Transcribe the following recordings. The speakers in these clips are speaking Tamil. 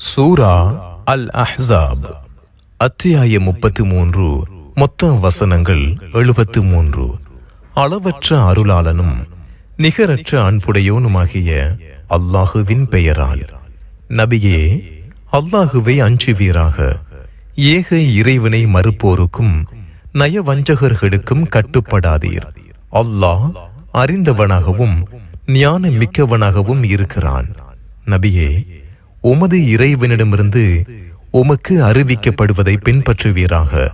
சூரா அல் அஹ்சாப் அத்தியாயம் முப்பத்து மூன்று மொத்த வசனங்கள் எழுபத்து மூன்று அளவற்ற அருளாளனும் நிகரற்ற அன்புடையோனுமாகிய அல்லாஹுவின் பெயரால். நபியே அல்லாஹுவை அஞ்சுவீராக. ஏக இறைவனை மறுப்போருக்கும் நயவஞ்சகர்களுக்கும் கட்டுப்படாதீர். அல்லாஹ் அறிந்தவனாகவும் ஞான மிக்கவனாகவும் இருக்கிறான். நபியே உமது இறைவனிடமிருந்து உமக்கு அறிவிக்கப்படுவதை பின்பற்றுவீராக.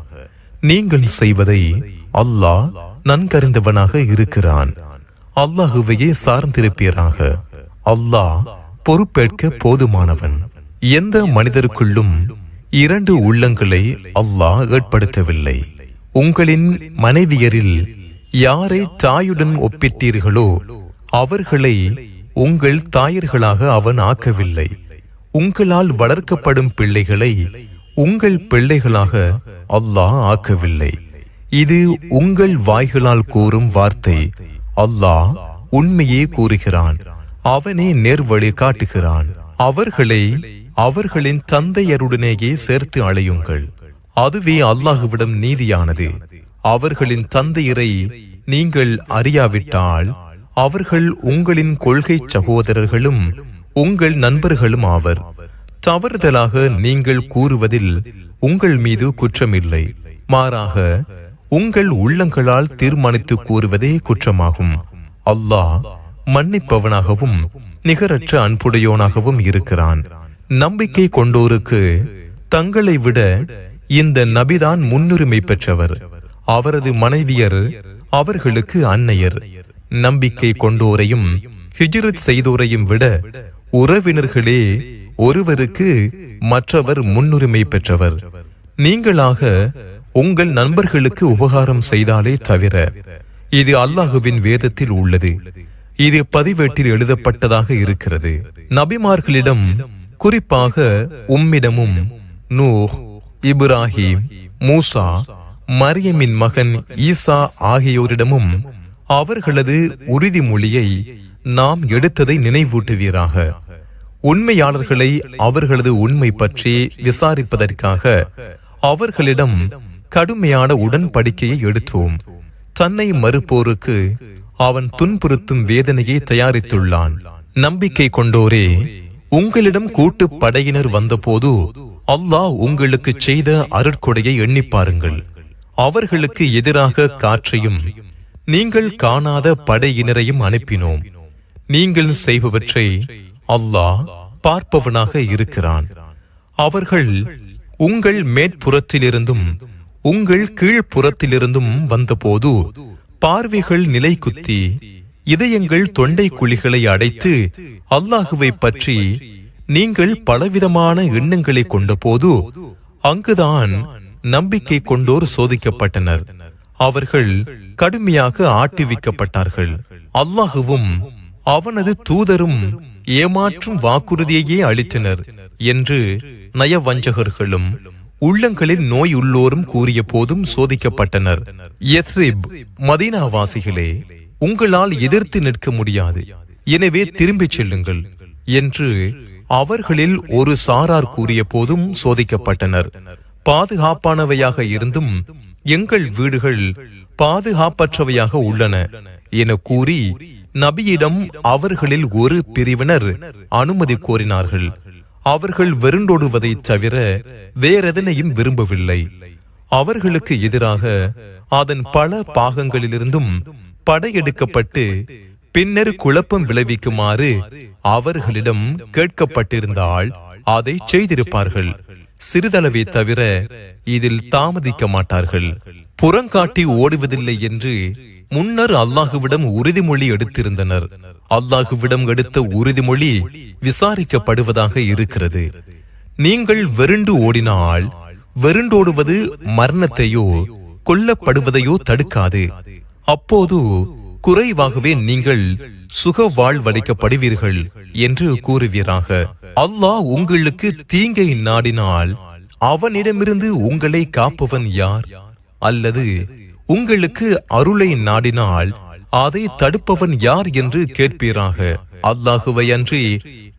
நீங்கள் செய்வதை அல்லாஹ் நன்கறிந்தவனாக இருக்கிறான். அல்லாஹுவையே சார்ந்திருப்பீராக. அல்லாஹ் பொறுப்பேற்க போதுமானவன். எந்த மனிதருக்குள்ளும் இரண்டு உள்ளங்களை அல்லாஹ் ஏற்படுத்தவில்லை. உங்களின் மனைவியரில் யாரை தாயுடன் ஒப்பிட்டீர்களோ அவர்களை உங்கள் தாயர்களாக அவன் ஆக்கவில்லை. உங்களால் வளர்க்கப்படும் பிள்ளைகளை உங்கள் பிள்ளைகளாக அல்லாஹ் ஆக்கவில்லை. இது உங்கள் வாய்களால் கூறும் வார்த்தை. அல்லாஹ் உண்மையே கூறுகிறான். அவனே நேர்வழி காட்டுகிறான். அவர்களை அவர்களின் தந்தையருடனேயே சேர்த்து அழையுங்கள் அதுவே அல்லாஹுவிடம் நீதியானது. அவர்களின் தந்தையரை நீங்கள் அறியாவிட்டால் அவர்கள் உங்களின் கொள்கை சகோதரர்களும் உங்கள் நண்பர்களும் ஆவர். தவறுதலாக நீங்கள் கூறுவதில் உங்கள் மீது குற்றமில்லை. மாறாக உங்கள் உள்ளங்களால் தீர்மானித்து கூறுவதே குற்றமாகும். அல்லாஹ் மன்னிப்பவனாகவும் நிகரற்ற அன்புடையோனாகவும் இருக்கிறான். நம்பிக்கை கொண்டோருக்கு தங்களை விட இந்த நபிதான் முன்னுரிமை பெற்றவர். அவரது மனைவியர் அவர்களுக்கு அன்னையர். நம்பிக்கை கொண்டோரையும் ஹிஜ்ரத் செய்தோரையும் விட உறவினர்களே ஒருவருக்கு மற்றவர் முன்னுரிமை பெற்றவர். நீங்களாக உங்கள் நண்பர்களுக்கு உபகாரம் செய்தாலே தவிர இது அல்லாஹுவின் வேதத்தில் உள்ளது. இது பதிவேட்டில் எழுதப்பட்டதாக இருக்கிறது. நபிமார்களிடம் குறிப்பாக உம்மிடமும் நூஹ் இப்ராஹிம் மூசா மரியமின் மகன் ஈசா ஆகியோரிடமும் அவர்களது உறுதிமொழியை நாம் எடுத்ததை நினைவூட்டுவீராக. உண்மையாளர்களை அவர்களது உண்மை பற்றி விசாரிப்பதற்காக அவர்களிடம் கடுமையான உடன்படிக்கையை எடுத்தோம். தன்னை மறுப்போருக்கு அவன் துன்புறுத்தும் வேதனையை தயாரித்துள்ளான். நம்பிக்கை கொண்டோரே உங்களிடம் கூட்டு படையினர் வந்தபோது அல்லாஹ் உங்களுக்கு செய்த அருட்கொடையை எண்ணி பாருங்கள். அவர்களுக்கு எதிராக காற்றையும் நீங்கள் காணாத படையினரையும் அனுப்பினோம். நீங்கள் செய்பவற்றை அல்லாஹ் பார்ப்பவனாக இருக்கிறான். அவர்கள் உங்கள் மேற்புறத்திலிருந்தும் உங்கள் கீழ்ப்புறத்திலிருந்தும் வந்தபோது பார்வைகள் நிலை குத்தி இதயங்கள் தொண்டை குழிகளை அடைத்து அல்லாஹுவை பற்றி நீங்கள் பலவிதமான எண்ணங்களை கொண்டபோது அங்குதான் நம்பிக்கை கொண்டோர் சோதிக்கப்பட்டனர். அவர்கள் கடுமையாக ஆட்டுவிக்கப்பட்டார்கள். அல்லாஹுவும் அவனது தூதரும் ஏமாற்றும் வாக்குறுதியையே அளித்தனர் என்று நயவஞ்சகர்களும் உள்ளங்களில் நோய் உள்ளோரும் கூறிய போதும் சோதிக்கப்பட்டனர். எத்ரிப் மதீனாவாசிகளே உங்களால் எதிர்த்து நிற்க முடியாது. எனவே திரும்பிச் செல்லுங்கள் என்று அவர்களில் ஒரு சாரார் கூறிய போதும் சோதிக்கப்பட்டனர். பாதுகாப்பானவையாக இருந்தும் எங்கள் வீடுகள் பாதுகாப்பற்றவையாக உள்ளன என கூறி நபியிடம் அவர்களில் ஒரு பிரிவினர் அனுமதி கோரினார்கள். அவர்கள் வெருண்டோடுவதைத் தவிர வேறெதனையும் விரும்பவில்லை. அவர்களுக்கு எதிராக அதன் பல பாகங்களிலிருந்தும் படையெடுக்கப்பட்டு பின்னர் குழப்பம் விளைவிக்குமாறு அவர்களிடம் கேட்கப்பட்டிருந்தால் அதை செய்திருப்பார்கள். சிறிதளவே தவிர இதில் தாமதிக்க மாட்டார்கள். புறங்காட்டி ஓடுவதில்லை என்று முன்னர் அல்லாஹுவிடம் உறுதிமொழி எடுத்திருந்தனர். அல்லாஹுவிடம் எடுத்த உறுதிமொழி விசாரிக்கப்படுவதாக இருக்கிறது. நீங்கள் வெருண்டு ஓடினால் வெருண்டோடுவது மரணத்தையோ கொல்லப்படுவதையோ தடுக்காது. அப்போது குறைவாகவே நீங்கள் சுக வாழ்வடைக்கப்படுவீர்கள் என்று கூறுவீராக. அல்லாஹ் உங்களுக்கு தீங்கை நாடினால் அவனிடமிருந்து உங்களை காப்பவன் யார்? அல்லது உங்களுக்கு அருளை நாடினால் அதை தடுப்பவன் யார் என்று கேட்பீராக. அல்லாஹுவை அன்றி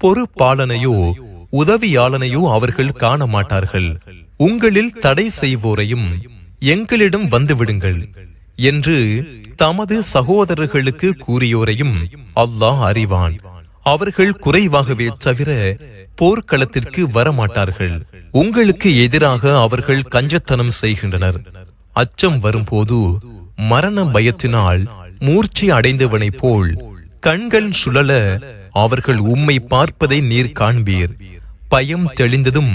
பொறுப்பாளனையோ உதவியாளனையோ அவர்கள் காண மாட்டார்கள் உங்களில் தடை செய்வோரையும் எங்களிடம் வந்துவிடுங்கள் என்று தமது சகோதரர்களுக்கு கூறியோரையும் அல்லாஹ் அறிவான். அவர்கள் குறைவாகவே தவிர போர்க்களத்திற்கு வரமாட்டார்கள். உங்களுக்கு எதிராக அவர்கள் கஞ்சத்தனம் செய்கின்றனர். அச்சம் வரும்போது மரண பயத்தினால் மூர்ச்சி அடைந்தவனைப் போல் கண்கள் சுழல அவர்கள் உம்மை பார்ப்பதை நீர் காண்பீர். பயம் தெளிந்ததும்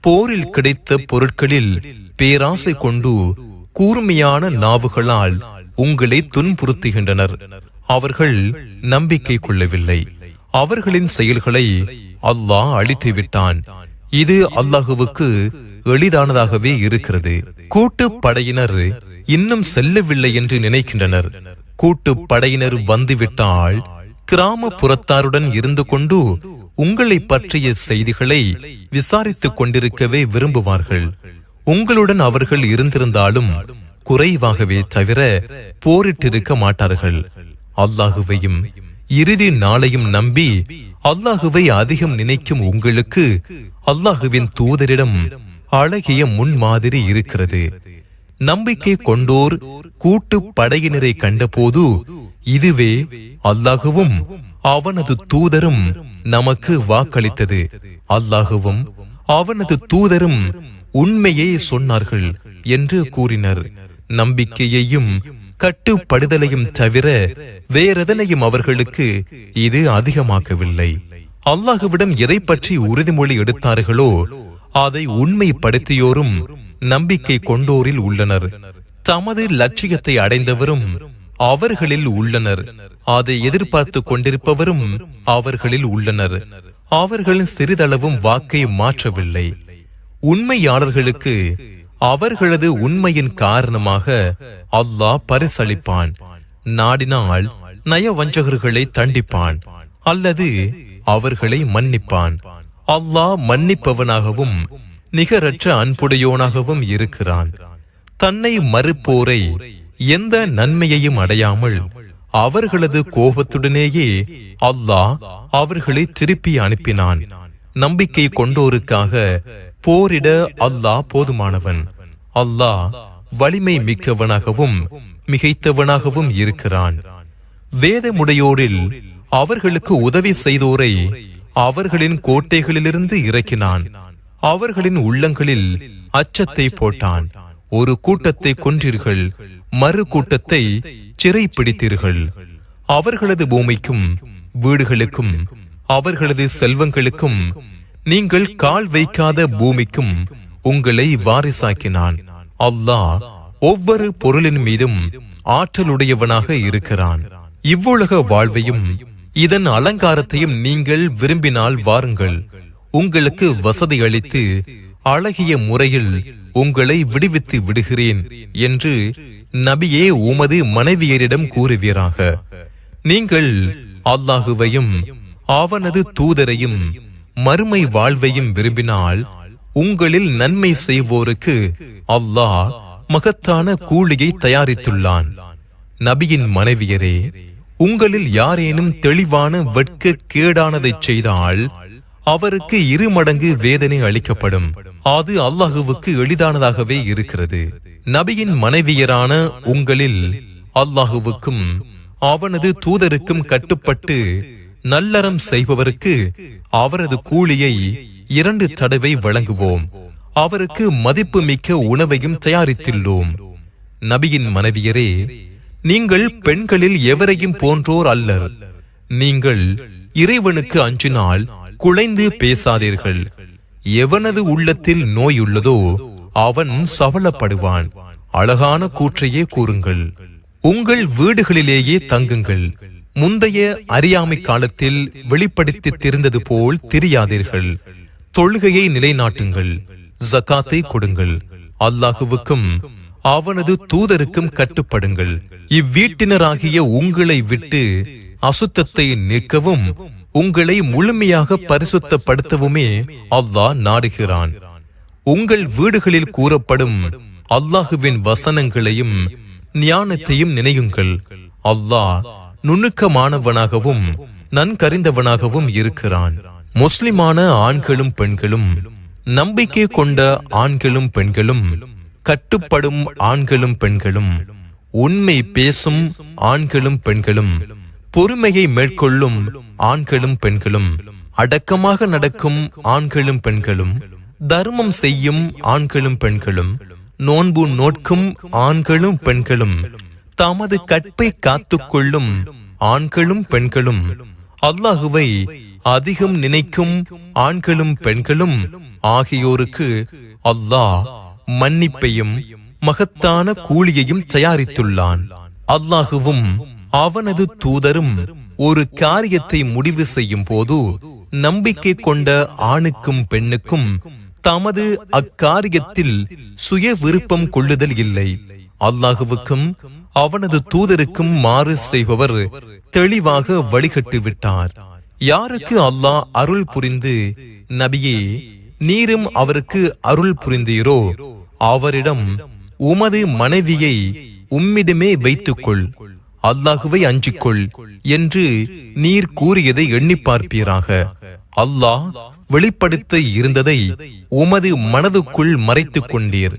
போரில் கிடைத்த பொருட்களில் பேராசை கொண்டு கூர்மையான நாவுகளால் உங்களை துன்புறுத்துகின்றனர். அவர்கள் நம்பிக்கை கொள்ளவில்லை. அவர்களின் செயல்களை அல்லாஹ் அழித்து விட்டான் இது அல்லாஹுவுக்கு எளிதானதாகவே இருக்கிறது. கூட்டு படையினர் இன்னும் செல்லவில்லை என்று நினைக்கின்றனர். கூட்டு படையினர் வந்துவிட்டால் கிராமப்புறத்தாருடன் இருந்து கொண்டு உங்களை பற்றிய செய்திகளை விசாரித்துக் கொண்டிருக்கவே விரும்புவார்கள். உங்களுடன் அவர்கள் இருந்திருந்தாலும் குறைவாகவே தவிர போரிட்டிருக்க மாட்டார்கள். அல்லாஹுவையும் இறுதி நாளையும் நம்பி அல்லாஹுவை அதிகம் நினைக்கும் உங்களுக்கு அல்லாஹுவின் தூதரிடம் அழகிய முன்மாதிரி இருக்கிறது. நம்பிக்கை கொண்டோர் கூட்டு படையினரை கண்டபோது இதுவே அல்லாஹுவும் அவனது தூதரும் நமக்கு வாக்களித்தது. அல்லாஹுவும் அவனது தூதரும் உண்மையே சொன்னார்கள் என்று கூறினர். நம்பிக்கையையும் கட்டுப்படுதலையும் தவிர வேறெதனையும் அவர்களுக்கு இது அதிகமாக்கவில்லை. அல்லாஹுவிடம் எதை பற்றி உறுதிமொழி எடுத்தார்களோ அதை உண்மைப்படுத்தியோரும் நம்பிக்கை கொண்டோரில் உள்ளனர். தமது லட்சியத்தை அடைந்தவரும் அவர்களில் உள்ளனர். அதை எதிர்பார்த்து கொண்டிருப்பவரும் அவர்களில் உள்ளனர். அவர்கள் சிறிதளவும் வாக்கை மாற்றவில்லை. உண்மையாளர்களுக்கு அவர்களது உண்மையின் காரணமாக அல்லாஹ் பரிசளிப்பான். நாடினால் நயவஞ்சகர்களை தண்டிப்பான். அல்லது அவர்களை மன்னிப்பான். அல்லாஹ் மன்னிப்பவனாகவும் நிகரற்ற அன்புடையோனாகவும் இருக்கிறான். தன்னை மறுப்போரை எந்த நன்மையையும் அடையாமல் அவர்களது கோபத்துடனேயே அல்லாஹ் அவர்களை திருப்பி அனுப்பினான். நம்பிக்கை கொண்டோருக்காக போரிட அல்லாஹ் போதுமானவன். அல்லாஹ் வலிமை மிக்கவனாகவும் மிகைத்தவனாகவும் இருக்கிறான். வேதமுடையோரில் அவர்களுக்கு உதவி செய்தோரை அவர்களின் கோட்டைகளிலிருந்து இறக்கினான். அவர்களின் உள்ளங்களில் அச்சத்தை போட்டான். ஒரு கூட்டத்தை கொன்றீர்கள் மறு கூட்டத்தை சிறை பிடித்தீர்கள் அவர்களது பூமிக்கும் வீடுகளுக்கும் அவர்களது செல்வங்களுக்கும் நீங்கள் கால் வைக்காத பூமிக்கும் உங்களை வாரிசாக்கினான். அல்லாஹ் ஒவ்வொரு பொருளின் மீதும் ஆற்றலுடையவனாக இருக்கிறான். இவ்வுலக வாழ்வையும் இதன் அலங்காரத்தையும் நீங்கள் விரும்பினால் வாருங்கள். உங்களுக்கு வசதி அளித்து அழகிய முறையில் உங்களை விடுவித்து விடுகிறேன் என்று நபியே உமது மனைவியரிடம் கூறுவீராக. நீங்கள் அல்லாஹுவையும் அவனது தூதரையும் மறுமை வாழ்வையும் விரும்பினால் உங்களில் நன்மை செய்வோருக்கு அல்லாஹ் மகத்தான கூலியை தயாரித்துள்ளான். நபியின் மனைவியரே உங்களில் யாரேனும் தெளிவான வெட்க கேடானதைச் செய்தால் அவருக்கு இரு மடங்கு வேதனை அளிக்கப்படும். அது அல்லாஹுவுக்கு எளிதானதாகவே இருக்கிறது. நபியின் மனைவியரான உங்களில் அல்லாஹுவுக்கும் அவனது தூதருக்கும் கட்டுப்பட்டு நல்லறம் செய்பவருக்கு அவரது கூலியை இரண்டு தடவை வழங்குவோம். அவருக்கு மதிப்பு மிக்க உணவையும் தயாரித்துள்ளோம். நபியின் மனைவியரே நீங்கள் பெண்களில் எவரையும் போன்றோர் அல்லர். நீங்கள் இறைவனுக்கு அஞ்சினால் குலைந்து பேசாதீர்கள். எவனது உள்ளத்தில் நோய் உள்ளதோ அவன் சவளப்படுவான் அழகான கூற்றையே கூறுங்கள். உங்கள் வீடுகளிலேயே தங்குங்கள். முந்தைய அறியாமை காலத்தில் வெளிப்படுத்தி தெரிந்தது போல் தெரியாதீர்கள். தொழுகையை நிலைநாட்டுங்கள். ஜகாத்தை கொடுங்கள். அல்லாஹுவுக்கும் அவனது தூதருக்கும் கட்டுப்படுங்கள். இவ்வீட்டினராகிய உங்களை விட்டு அசுத்தத்தை நீக்கவும் உங்களை முழுமையாக பரிசுத்தப்படுத்தவுமே அல்லாஹ் நாடுகிறான். உங்கள் வீடுகளில் கூறப்படும் அல்லாஹுவின் வசனங்களையும் ஞானத்தையும் நினையுங்கள். அல்லாஹ் நுணுக்கமானவனாகவும் நன்கறிந்தவனாகவும் இருக்கிறான். முஸ்லிமான ஆண்களும் பெண்களும் நம்பிக்கை கொண்ட ஆண்களும் பெண்களும் கட்டுப்படும் ஆண்களும் பெண்களும் உண்மை பேசும் ஆண்களும் பெண்களும் பொறுமையை மேற்கொள்ளும் ஆண்களும் பெண்களும் அடக்கமாக நடக்கும் ஆண்களும் பெண்களும் தர்மம் செய்யும் ஆண்களும் பெண்களும் நோன்பு நோட்கும் ஆண்களும் பெண்களும் தமது கற்பை காத்துக்கொள்ளும் ஆண்களும் பெண்களும் அல்லாஹுவை அதிகம் நினைக்கும் ஆண்களும் பெண்களும் ஆகியோருக்கு அல்லாஹ் மன்னிப்பையும் மகத்தான கூலியையும் தயாரித்துள்ளான். அல்லாஹுவும் அவனது தூதரும் ஒரு காரியத்தை முடிவு செய்யும் போது நம்பிக்கை கொண்ட ஆணுக்கும் பெண்ணுக்கும் தமது அக்காரியத்தில் சுய விருப்பம் கொள்ளுதல் இல்லை. அல்லாஹுவுக்கும் அவனது தூதருக்கும் மாறு செய்பவர் தெளிவாக வழிகட்டு விட்டார் யாருக்கு அல்லாஹ் அருள் புரிந்து நபியே நீரும் அவருக்கு அருள் புரிந்தீரோ? அவரிடம் உமது மனைவியை உம்மிடமே வைத்துக்கொள். அல்லாஹுவை அஞ்சிக்கொள் என்று நீர் கூறியதை எண்ணி பார்ப்பீராக. அல்லாஹ் வெளிப்படுத்த இருந்ததை உமது மனதுக்குள் மறைத்துக் கொண்டீர்.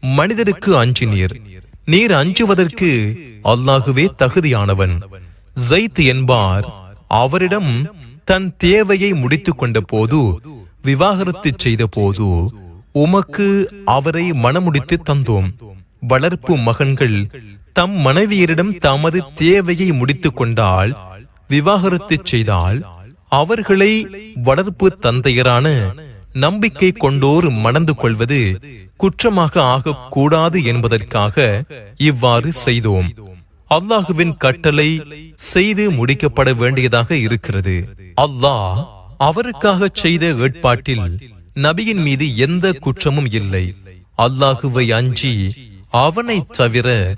மனிதருக்கு அஞ்சினீர். நீர் அஞ்சுவதற்கு அல்லாஹுவே தகுதியானவன். ஜைத் என்பார் அவரிடம் தன் தேவையை முடித்துக் கொண்ட போது விவாகரத்து செய்த போது உமக்கு அவரை மணமுடித்து தந்தோம். வளர்ப்பு மகன்கள் தம் மனைவியரிடம் தமது தேவையை முடித்துக் கொண்டால் விவாகரத்து செய்தால் அவர்களை வளர்ப்பு தந்தையரான நம்பிக்கை கொண்டோர் மணந்து கொள்வது குற்றமாக ஆகக்கூடாது என்பதற்காக இவ்வாறு செய்தோம். அல்லாஹுவின் கட்டளை செய்து முடிக்கப்பட வேண்டியதாக இருக்கிறது. அல்லாஹ் அவருக்காக செய்த ஏற்பாட்டில் நபியின் மீது எந்த குற்றமும் இல்லை. அல்லாஹுவை அஞ்சி அவனைத் தவிர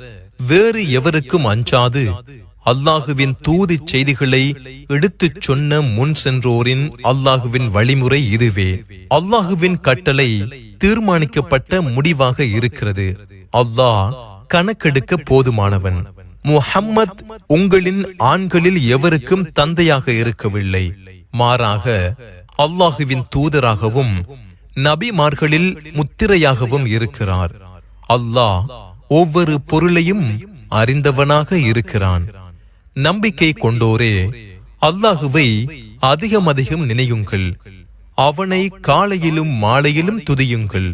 வேறு எவருக்கும் அஞ்சாது. அல்லாஹுவின் தூது செய்திகளை எடுத்துச் சொன்ன முன் சென்றோரின் அல்லாஹுவின் வழிமுறை இதுவே. அல்லாஹுவின் கட்டளை தீர்மானிக்கப்பட்ட முடிவாக இருக்கிறது. அல்லாஹ் கணக்கெடுக்க போதுமானவன். முஹம்மத் உங்களின் ஆண்களில் எவருக்கும் தந்தையாக இருக்கவில்லை. மாறாக அல்லாஹுவின் தூதராகவும் நபிமார்களில் முத்திரையாகவும் இருக்கிறார். அல்லாஹ் ஒவ்வொரு பொருளையும் அறிந்தவனாக இருக்கிறான். நம்பிக்கை கொண்டோரே அல்லாஹுவை அதிகம் அதிகம் நினையுங்கள். அவனை காலையிலும் மாலையிலும் துதியுங்கள்.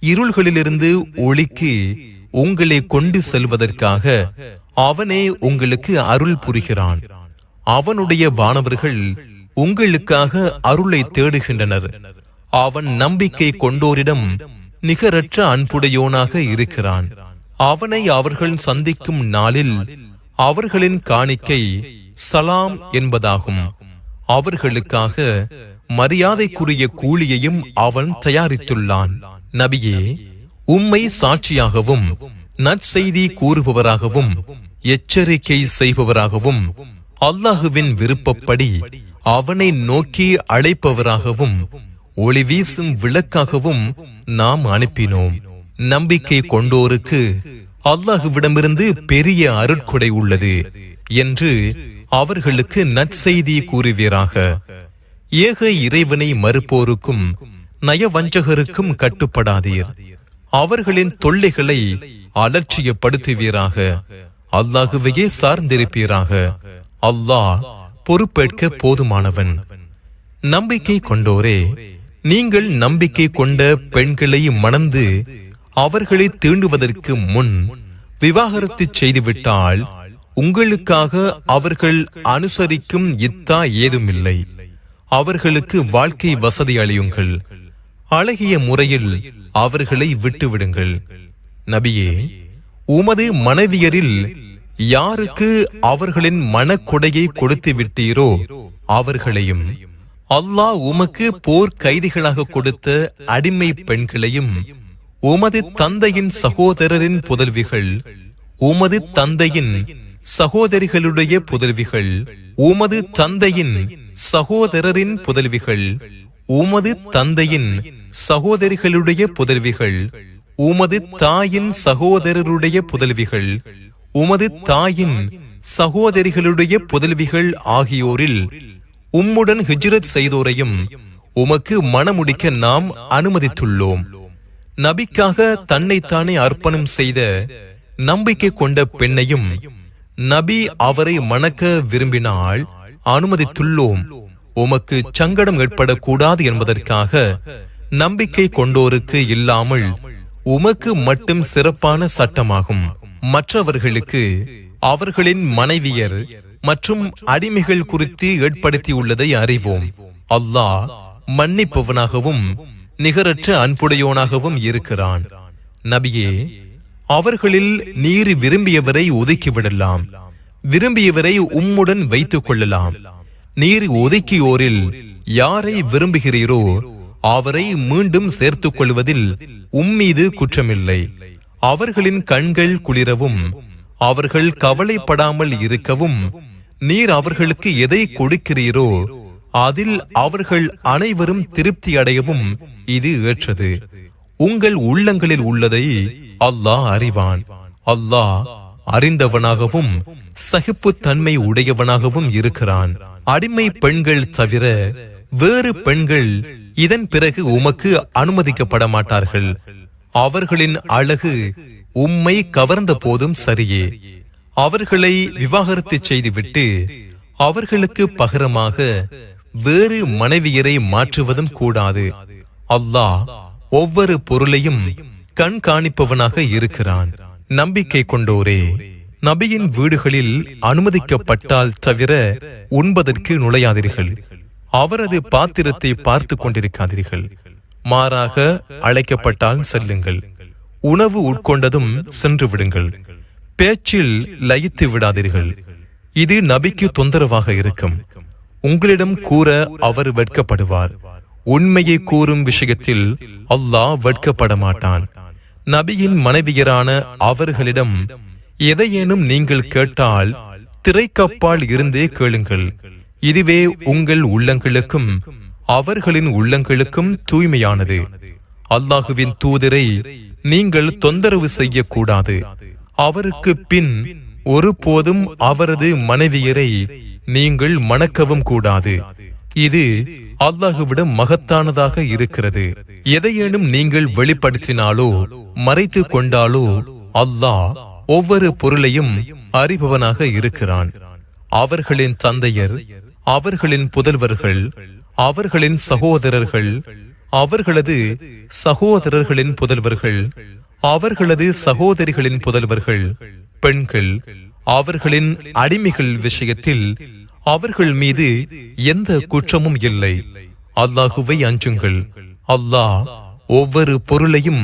இருள்களிலிருந்து ஒளிக்கு உங்களை கொண்டு செல்வதற்காக அவனே உங்களுக்கு அருள் புரிகிறான். அவனுடைய வானவர்கள் உங்களுக்காக அருளை தேடுகின்றனர். அவன் நம்பிக்கை கொண்டோரிடம் நிகரற்ற அன்புடையோனாக இருக்கிறான். அவனை அவர்கள் சந்திக்கும் நாளில் அவர்களின் காணிக்கை சலாம் என்பதாகும். அவர்களுக்காக மரியாதைக்குரிய கூலியையும் அவன் தயாரித்துள்ளான். நபியே உம்மை சாட்சியாகவும் நற்செய்தி கூறுபவராகவும் எச்சரிக்கை செய்பவராகவும் அல்லாஹுவின் விருப்பப்படி அவனை நோக்கி அழைப்பவராகவும் ஒளி வீசும் விளக்காகவும் நாம் அனுப்பினோம். நம்பிக்கை கொண்டோருக்கு அல்லாஹுவிடமிருந்து பெரிய அருட்கொடை உள்ளது என்று அவர்களுக்கு நற்செய்தி கூறுவீராக. ஏக இறைவனை மறுப்போருக்கும் நயவஞ்சகருக்கும் கட்டுப்படாதீர். அவர்களின் தொல்லைகளை அலட்சியப்படுத்துவீராக. அல்லாஹுவையே சார்ந்திருப்பீராக. அல்லாஹ் பொறுப்பேற்க போதுமானவன். நம்பிக்கை கொண்டோரே நீங்கள் நம்பிக்கை கொண்ட பெண்களை மணந்து அவர்களை தீண்டுவதற்கு முன் விவாகரத்து செய்துவிட்டால் உங்களுக்காக அவர்கள் அனுசரிக்கும் இத்தா ஏதுமில்லை. அவர்களுக்கு வாழ்க்கை வசதி அளியுங்கள். அழகிய முறையில் அவர்களை விட்டுவிடுங்கள். நபியே உமது மனைவியரில் யாருக்கு அவர்களின் மனக்கொடையை கொடுத்து விட்டீரோ அவர்களையும் அல்லாஹ் உமக்கு போர் கைதிகளாக கொடுத்த அடிமை பெண்களையும் உமது தந்தையின் சகோதரரின் புதல்விகள் உமது தந்தையின் சகோதரிகளுடைய புதல்விகள் உமது தந்தையின் சகோதரரின் புதல்விகள் உமது தந்தையின் சகோதரிகளுடைய புதல்விகள் உமது தாயின் சகோதரருடைய புதல்விகள் உமது தாயின் சகோதரிகளுடைய புதல்விகள் ஆகியோரில் உம்முடன் ஹிஜ்ரத் செய்தோரையும் உமக்கு மணமுடிக்க நாம் அனுமதித்துள்ளோம். நபிக்காக தன்னைத்தானே அர்ப்பணம் செய்த நம்பிக்கை கொண்ட பெண்ணையும் நபி அவரை மணக்க விரும்பினால் அனுமதித்துள்ளோம். உமக்கு சங்கடம் ஏற்படக்கூடாது என்பதற்காக நம்பிக்கை கொண்டோருக்கு இல்லாமல் உமக்கு மட்டும் சிறப்பான சட்டமாகும். மற்றவர்களுக்கு அவர்களின் மனைவியர் மற்றும் அடிமைகள் குறித்து ஏற்படுத்தியுள்ளதை அறிவோம். அல்லாஹ் மன்னிப்பவனாகவும் நிகரற்ற அன்புடையோனாகவும் இருக்கிறான். நபியே அவர்களில் நீர் விரும்பியவரை ஒதுக்கிவிடலாம். விரும்பியவரை உம்முடன் வைத்துக் கொள்ளலாம். நீர் ஒதுக்கியோரில் யாரை விரும்புகிறீரோ அவரை மீண்டும் சேர்த்துக் கொள்வதில் உம்மீது குற்றமில்லை. அவர்களின் கண்கள் குளிரவும் அவர்கள் கவலைப்படாமல் இருக்கவும் நீர் அவர்களுக்கு எதை கொடுக்கிறீரோ அதில் அவர்கள் அனைவரும் திருப்தி அடையவும் இது ஏற்றது. உங்கள் உள்ளங்களில் உள்ளதை அல்லாஹ் அறிவான். அல்லாஹ் அறிந்தவனாகவும் சகிப்புத்தன்மை உடையவனாகவும் இருக்கிறான். அடிமை பெண்கள் தவிர வேறு பெண்கள் இதன் பிறகு உமக்கு அனுமதிக்கப்பட மாட்டார்கள். அவர்களின் அழகு உம்மை கவர்ந்த போதும் சரியே. அவர்களை விவாகரத்து செய்துவிட்டு அவர்களுக்கு பகரமாக வேறு மனைவியரை மாற்றுவதும் கூடாது. அல்லாஹ் ஒவ்வொரு பொருளையும் கண்காணிப்பவனாக இருக்கிறான். நம்பிக்கை கொண்டோரே நபியின் வீடுகளில் அனுமதிக்கப்பட்டால் தவிர உண்பதற்கு நுழையாதீர்கள். அவரது பாத்திரத்தை பார்த்து கொண்டிருக்காதீர்கள். மாறாக அழைக்கப்பட்டால் செல்லுங்கள். உணவு உட்கொண்டதும் சென்று விடுங்கள். பேச்சில் லயித்து விடாதீர்கள். இது நபிக்கு தொந்தரவாக இருக்கும். உங்களிடம் கூற அவர் வெட்கப்படுவார். உண்மையை கூறும் விஷயத்தில் அல்லாஹ் வெட்கப்பட மாட்டான் நபியின் மனைவியரான அவர்களிடம் எதையேனும் நீங்கள் கேட்டால் திரைக்கப்பால் இருந்தே கேளுங்கள். இதுவே உங்கள் உள்ளங்களுக்கும் அவர்களின் உள்ளங்களுக்கும் தூய்மையானது. அல்லாஹுவின் தூதரை நீங்கள் தொந்தரவு செய்யக்கூடாது. அவருக்கு பின் ஒருபோதும் அவரது மனைவியரை நீங்கள் மணக்கவும் கூடாது. இது அல்லாஹுவிடம் மகத்தானதாக இருக்கிறது. எதையேனும் நீங்கள் வெளிப்படுத்தினாலோ மறைத்து கொண்டாலோ அல்லாஹ் ஒவ்வொரு பொருளையும் அறிபவனாக இருக்கிறான். அவர்களின் தந்தையர் அவர்களின் புதல்வர்கள் அவர்களின் சகோதரர்கள் அவர்களது சகோதரர்களின் புதல்வர்கள் அவர்களது சகோதரிகளின் புதல்வர்கள் பெண்கள் அவர்களின் அடிமைகள் விஷயத்தில் அவர்கள் மீது எந்த குற்றமும் இல்லை. அல்லாஹுவை அஞ்சுங்கள். அல்லாஹ் ஒவ்வொரு பொருளையும்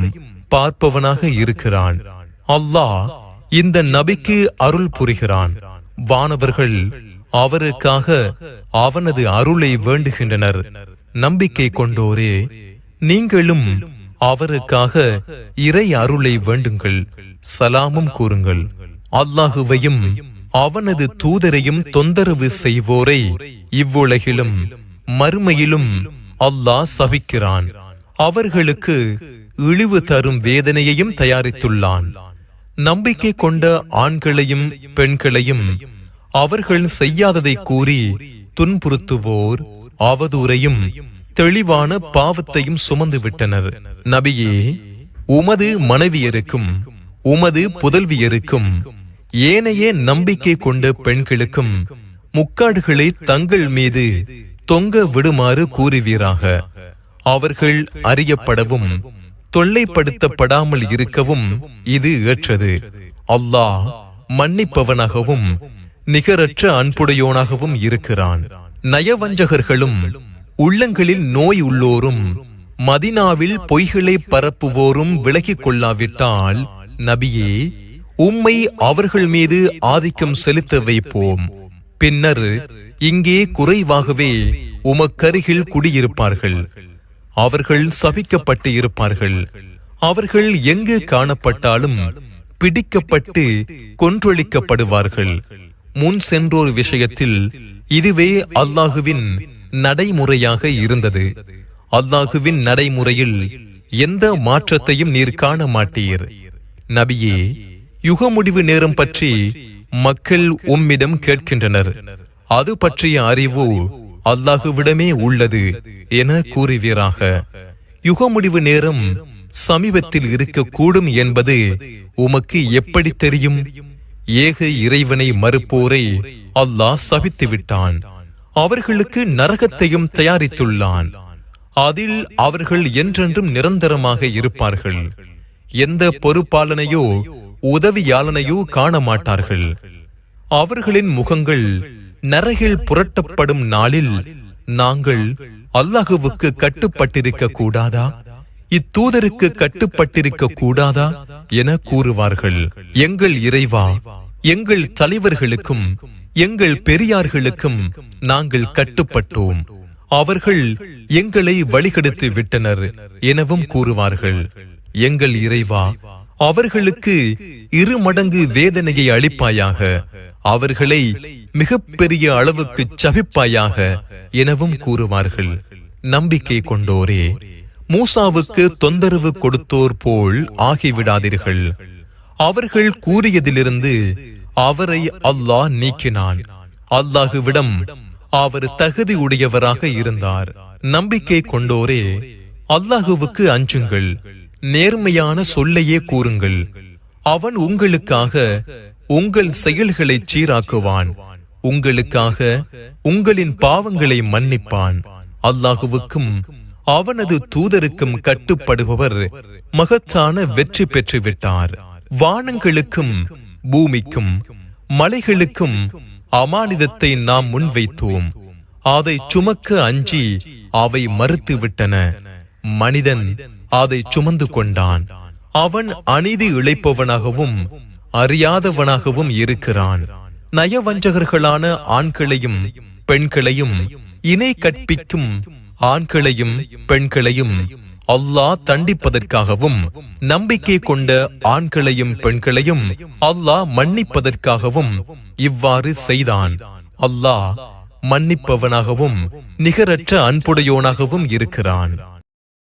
பார்ப்பவனாக இருக்கிறான். அல்லாஹ் இந்த நபிக்கு அருள் புரிகிறான். வானவர்கள் அவருக்காக அவனது அருளை வேண்டுகின்றனர். நம்பிக்கை கொண்டோரே நீங்களும் அவருக்காக இறை அருளை வேண்டுங்கள். சலாமும் கூறுங்கள். அல்லாஹுவையும் அவனது தூதரையும் தொந்தரவு செய்வோரை. இவ்வுலகிலும் மறுமையிலும் அல்லாஹ் சபிக்கிறான். அவர்களுக்கு இழிவு தரும் வேதனையையும் தயாரித்துள்ளான். நம்பிக்கை கொண்ட ஆண்களையும் பெண்களையும் அவர்கள் செய்யாததை கூறி துன்புறுத்துவோர் அவதூறையும் தெளிவான பாவத்தையும் சுமந்து விட்டனர் நபியே உமது மனைவியருக்கும் உமது புதல்வியருக்கும் ஏனைய நம்பிக்கை கொண்ட பெண்களுக்கும் முக்காடுகளை தங்கள் மீது தொங்க விடுமாறு கூறுவீராக. அவர்கள் அறியப்படவும் தொல்லைப்படுத்தப்படாமல் இருக்கவும் இது ஏற்றது. அல்லாஹ் மன்னிப்பவனாகவும் நிகரற்ற அன்புடையோனாகவும் இருக்கிறான். நயவஞ்சகர்களும் உள்ளங்களில் நோய் உள்ளோரும் மதினாவில் பொய்களை பரப்புவோரும் விலகிக் கொள்ளாவிட்டால் நபியே உம்மை அவர்கள் மீது ஆதிக்கம் செலுத்த வைப்போம். பின்னர் இங்கே குறைவாகவே உமக்கருகில் குடியிருப்பார்கள். அவர்கள் சபிக்கப்பட்டு இருப்பார்கள். அவர்கள் எங்கு காணப்பட்டாலும் பிடிக்கப்பட்டு கொன்றொழிக்கப்படுவார்கள். முன் சென்றோர் விஷயத்தில் இதுவே அல்லாஹுவின் நடைமுறையாக இருந்தது. அல்லாஹுவின் நடைமுறையில் எந்த மாற்றத்தையும் நீர் காண மாட்டீர். நபியே யுக முடிவு நேரம் பற்றி மக்கள் உம்மிடம் கேட்கின்றனர். அது பற்றிய அறிவு அல்லாஹுவிடமே உள்ளது என கூறுவீராக. யுக முடிவு நேரம் சமீபத்தில் இருக்கக்கூடும் என்பது உமக்கு எப்படி தெரியும்? ஏக இறைவனை மறுப்போரை அல்லாஹ் சபித்து விட்டான் அவர்களுக்கு நரகத்தையும் தயாரித்துள்ளான். அதில் அவர்கள் என்றென்றும் நிரந்தரமாக இருப்பார்கள். எந்த பொறுப்பாளனையோ உதவியாளனையோ காண மாட்டார்கள் அவர்களின் முகங்கள் நரகில் புரட்டப்படும் நாளில் நாங்கள் அல்லாஹுவுக்கு கட்டுப்பட்டிருக்க கூடாதா? இத்தூதருக்கு கட்டுப்பட்டிருக்க கூடாதா? என கூறுவார்கள். எங்கள் இறைவா எங்கள் தலைவர்களுக்கும் எங்கள் பெரியார்களுக்கும் நாங்கள் கட்டுப்பட்டோம். அவர்கள் எங்களை வழிகெடுத்து விட்டனர் எனவும் கூறுவார்கள். எங்கள் இறைவா அவர்களுக்கு இரு மடங்கு வேதனையை அளிப்பாயாக. அவர்களை மிகப்பெரிய அளவுக்கு சபிப்பாயாக எனவும் கூறுவார்கள். நம்பிக்கை கொண்டோரே மூசாவுக்கு தொந்தரவு கொடுத்தோர் போல் ஆகிவிடாதீர்கள். அவர்கள் கூறியதிலிருந்து அவரை அல்லாஹ் நீக்கினான். அல்லாஹுவிடம் அவர் தகுதி உடையவராக இருந்தார். நம்பிக்கை கொண்டோரே அல்லாஹுவுக்கு அஞ்சுங்கள். நேர்மையான சொல்லையே கூறுங்கள். அவன் உங்களுக்காக உங்கள் செயல்களை சீராக்குவான். உங்களுக்காக உங்களின் பாவங்களை மன்னிப்பான். அல்லாஹுவுக்கும் அவனது தூதருக்கும் கட்டுப்படுபவர் மகத்தான வெற்றி பெற்றுவிட்டார். வானங்களுக்கும் பூமிக்கும் மலைகளுக்கும் அமானிதத்தை நாம் முன்வைத்தோம். அதை சுமக்க அஞ்சி அவை மறுத்துவிட்டன. மனிதன் அதை சுமந்து கொண்டான். அவன் அநீதி இழைப்பவனாகவும் அறியாதவனாகவும் இருக்கிறான். நயவஞ்சகர்களான ஆண்களையும் பெண்களையும் இணை கற்பிக்கும் ஆண்களையும் பெண்களையும் அல்லாஹ் தண்டிப்பதற்காகவும் நம்பிக்கை கொண்ட ஆண்களையும் பெண்களையும் அல்லாஹ் மன்னிப்பதற்காகவும் இவ்வாறு செய்தான். அல்லாஹ் மன்னிப்பவனாகவும் நிகரற்ற அன்புடையோனாகவும் இருக்கிறான்.